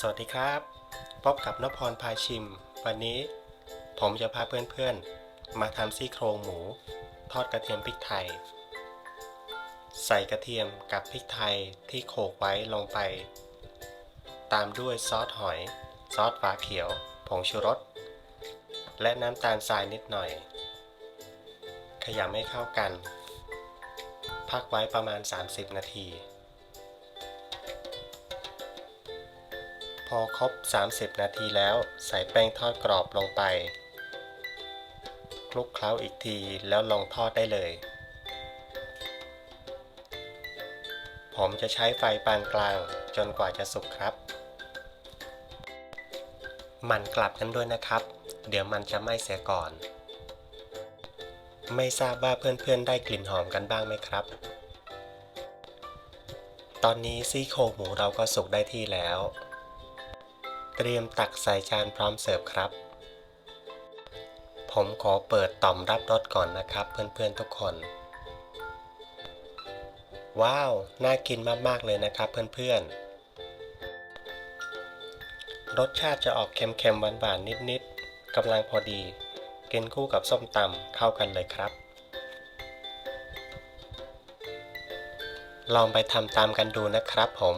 สวัสดีครับ พบกับนพพรพาชิม วันนี้ ผมจะพาเพื่อนๆ มาทำซี่โครงหมู ทอดกระเทียมพริกไทย ใส่กระเทียมกับพริกไทยที่โขกไว้ลงไป ตามด้วยซอสหอย ซอสฝาเขียว ผงชูรส และน้ำตาลทรายนิดหน่อย ขยำให้เข้ากัน พักไว้ประมาณ 30 นาที พอครบ 30 นาทีแล้ว ใส่แป้งทอดกรอบลงไป คลุกเคล้าอีกทีแล้วลงทอดได้เลย ผมจะใช้ไฟปานกลางจนกว่าจะสุกครับ มันกลับกันด้วยนะครับ เดี๋ยวมันจะไหม้เสียก่อน ไม่ทราบว่าเพื่อนๆ ได้กลิ่นหอมกันบ้างไหมครับ ตอนนี้ซี่โครงหมูเราก็สุกได้ที่แล้ว เตรียมตักใส่จานพร้อมเสิร์ฟครับ ผมขอเปิดต่อมรับรสก่อนนะครับ เพื่อนๆทุกคน ว้าว น่ากินมากๆเลยนะครับเพื่อนๆ รสชาติจะออกเค็มๆหวานๆนิดๆกำลังพอดี กินคู่กับส้มตำเข้ากันเลยครับ ลองไปทำตามกันดูนะครับผม